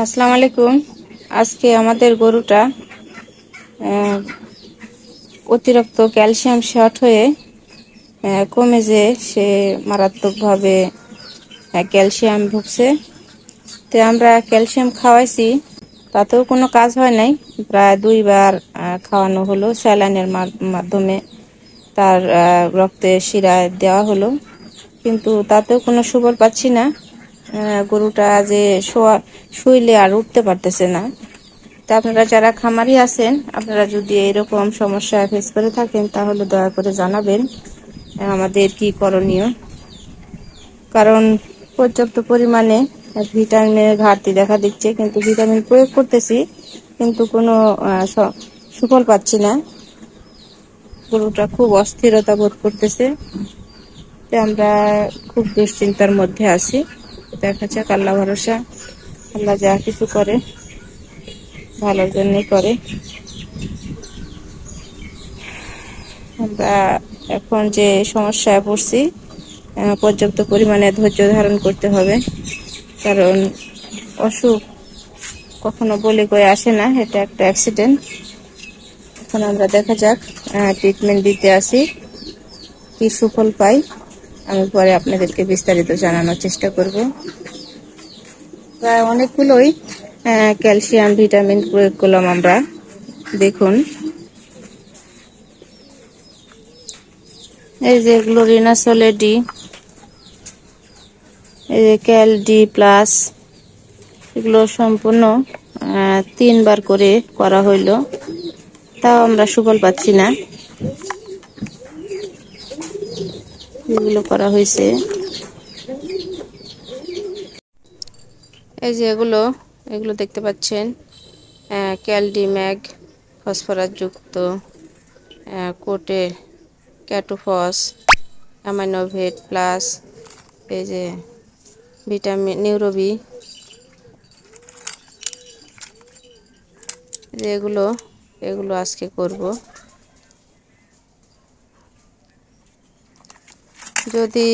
আসসালামু আলাইকুম। আজকে আমাদের গরুটা অতিরিক্ত ক্যালসিয়াম শর্ট হয়ে কমে যে সে মারাত্মকভাবে ক্যালসিয়াম ভুগছে। তো আমরা ক্যালসিয়াম খাওয়াইছি, তাতেও কোনো কাজ হয় নাই। প্রায় দুইবার খাওয়ানো হলো, স্যালাইনের মাধ্যমে তার রক্তে শিরায় দেওয়া হলো। কিন্তু তাতেও কোনো সুফল পাচ্ছি না। গরুটা যে শোয়া শুইলে আর উঠতে পারতেছে না। তা আপনারা যারা খামারি আছেন, আপনারা যদি এরকম সমস্যা ফেস করে থাকেন, তাহলে দয়া করে জানাবেন, আমাদের কি করণীয়। কারণ পর্যাপ্ত পরিমাণে ভিটামিনের ঘাটতি দেখা দিচ্ছে, কিন্তু ভিটামিন প্রয়োগ করতেছি, কিন্তু কোনো সুফল পাচ্ছি না। গরুটা খুব অস্থিরতা বোধ করতেছে। আমরা খুব দুশ্চিন্তার মধ্যে আছি। দেখা যাক আল্লাহ ভরসা। আল্লাহ যা কিছু করে, ভালোর জন্যই করে। আমরা এখন যে সমস্যায় পড়ছি পর্যাপ্ত পরিমাণে ধৈর্য ধারণ করতে হবে। কারণ অসুখ কখনো বলে কয়ে আসে না, এটা একটা অ্যাক্সিডেন্ট এখন আমরা দেখা যাক ট্রিটমেন্ট দিতে আসি, কি সুফল পাই। আমি পরে আপনাদেরকে বিস্তারিত জানানোর চেষ্টা করব। প্রায় অনেকগুলোই ক্যালসিয়াম, ভিটামিন প্রয়োগ করলাম আমরা দেখুন। এই যে গ্লোরিনাসলে ডি এই যে ক্যাল ডি প্লাস, এগুলো সম্পূর্ণ তিনবার করে করা হইল। তাও আমরা সুফল পাচ্ছি না। এগুলো করা হয়েছে। এই যে এগুলো এগুলো দেখতে পাচ্ছেন। ক্যালডি ম্যাগ ফসফরাস যুক্ত আহ, কোটে ক্যাটোফস অ্যামাইনোভেট প্লাস এই যে ভিটামিন নিউরোবি। এগুলো এগুলো আজকে করব। যদি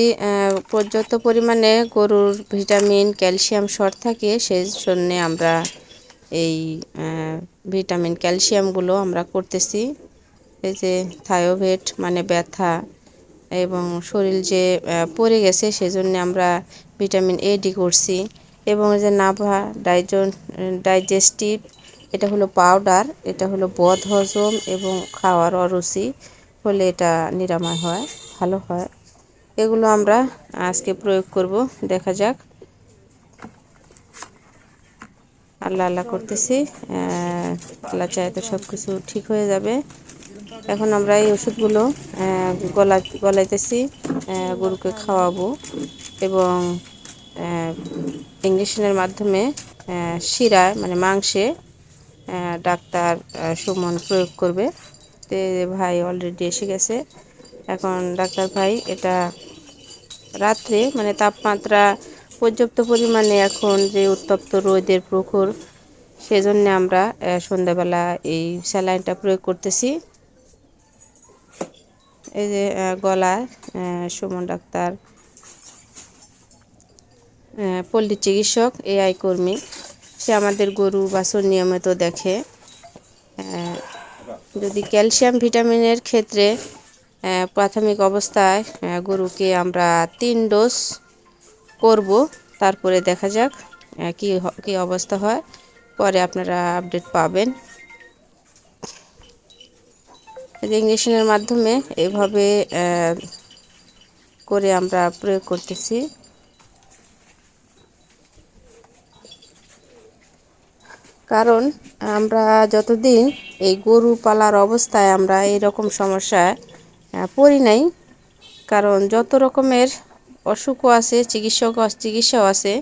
পর্যাপ্ত পরিমাণে গরুর ভিটামিন, ক্যালসিয়াম শর্ট থাকে সেই জন্যে আমরা এই ভিটামিন, ক্যালসিয়ামগুলো আমরা করতেছি। এই যে থায়োভেট মানে ব্যথা এবং শরীর যে পড়ে গেছে, সেজন্য আমরা ভিটামিন এ ডি করছি। এবং এই যে নাভা, ডাইজন ডাইজেস্টিভ, এটা হলো পাউডার, এটা হলো বদ হজম এবং খাওয়ার অরুচি, হলে এটা নিরাময় হয়, ভালো হয়। এগুলো আমরা আজকে প্রয়োগ করব। দেখা যাক। আল্লাহ আল্লাহ করতেছি। আল্লাহ চায় তো সব কিছু ঠিক হয়ে যাবে। এখন আমরা এই ওষুধগুলো গলা, গলাইতেছি গরুকে খাওয়াবো এবং ইঞ্জেকশনের মাধ্যমে শিরায় মানে মাংসে ডাক্তার সুমন প্রয়োগ করবে। তে ভাই অলরেডি এসে গেছে। এখন ডাক্তার ভাই এটা রাত্রে মানে তাপমাত্রা পর্যাপ্ত পরিমাণে এখন যে উত্তপ্ত রোদের প্রখর, সেজন্য আমরা সন্ধ্যাবেলা এই স্যালাইনটা প্রয়োগ করতেছি। এই যে গলায় সুমন ডাক্তার পল্লী চিকিৎসক, এআই কর্মী, সে আমাদের গরু বাছুর নিয়মিত দেখে। যদি ক্যালসিয়াম ভিটামিনের ক্ষেত্রে প্রাথমিক অবস্থায় গরুকে আমরা তিন ডোজ করব। তারপরে দেখা যাক কি কি অবস্থা হয়। পরে আপনারা আপডেট পাবেন। ইঞ্জেকশনের মাধ্যমে এভাবে করে আমরা প্রয়োগ করতেছি। কারণ আমরা যতদিন এই গরু পালার অবস্থায় আমরা এরকম সমস্যায় পড়ি নাই, কারণ যত রকমের অসুখও আছে, চিকিৎসক চিকিৎসাও আছে,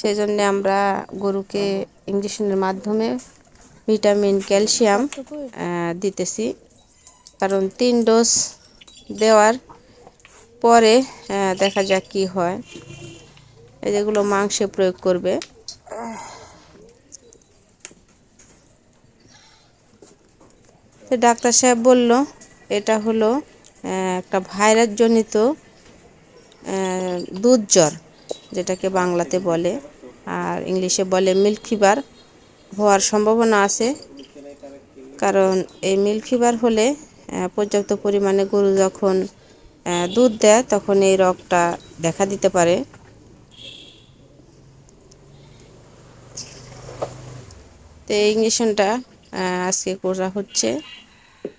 সেজন্য আমরা গরুকে ইঞ্জেকশনের মাধ্যমে ভিটামিন, ক্যালসিয়াম দিতেছি। কারণ তিন ডোজ দেওয়ার পরে দেখা যাক কি হয়। যেগুলো মাংসে প্রয়োগ করবে। ডাক্তার সাহেব বলল এটা হলো একটা ভাইরাসজনিত দুধ জ্বর যেটাকে বাংলাতে বলে, আর ইংলিশে বলে মিল্ক ফিভার হওয়ার সম্ভাবনা আছে। কারণ এই মিল্ক ফিভার হলে পর্যাপ্ত পরিমাণে গরু যখন দুধ দেয়, তখন এই রোগটা দেখা দিতে পারে। তো এই ইঞ্জেকশনটা আজকে করা হচ্ছে।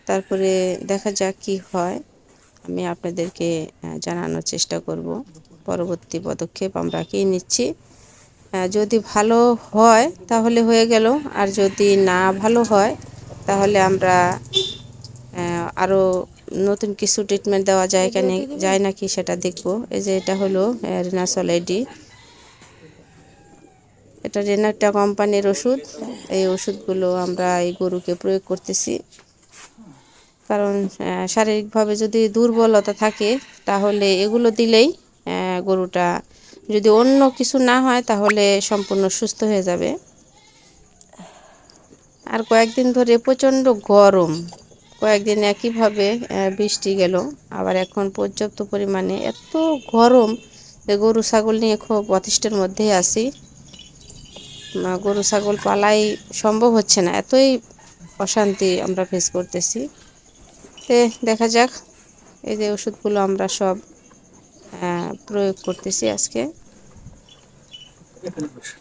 তারপরে দেখা যাক কি হয়। আমি আপনাদেরকে জানানোর চেষ্টা করব। পরবর্তী পদক্ষেপ আমরা কী নিচ্ছি? যদি ভালো হয় তাহলে হয়ে গেল। আর যদি না ভালো হয় তাহলে আমরা আরও নতুন কিছু ট্রিটমেন্ট দেওয়া যায় কেন যায় নাকি সেটা দেখব। এই যে এটা হলো রিনাসল এডি এটা রেনাটা কোম্পানির ওষুধ। এই ওষুধগুলো আমরা এই গরুকে প্রয়োগ করতেছি। কারণ শারীরিকভাবে যদি দুর্বলতা থাকে তাহলে এগুলো দিলেই গরুটা যদি অন্য কিছু না হয় তাহলে সম্পূর্ণ সুস্থ হয়ে যাবে। আর কয়েকদিন ধরে প্রচণ্ড গরম। কয়েকদিন একইভাবে বৃষ্টি গেল। আবার এখন পর্যাপ্ত পরিমাণে এত গরম যে গরু ছাগল নিয়ে খুব অতিষ্ঠের মধ্যেই আহ, গরু ছাগল পালাই সম্ভব হচ্ছে না। এতই অশান্তি আমরা ফেস করতেছি। তে দেখা যাক এই যে ওষুধগুলো আমরা সব প্রয়োগ করতেছি আজকে এখানে বসে।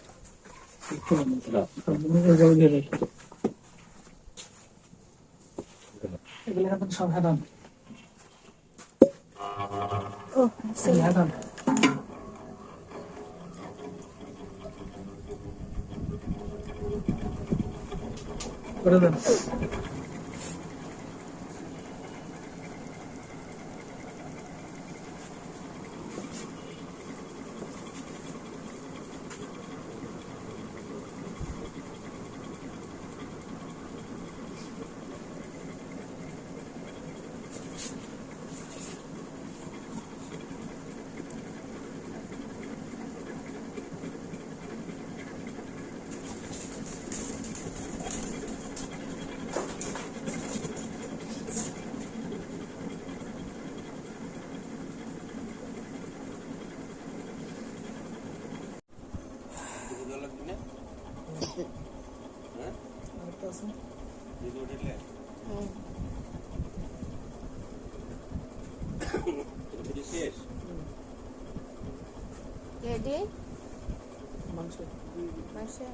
হেদান করে দেন রেডি মাংস মাসে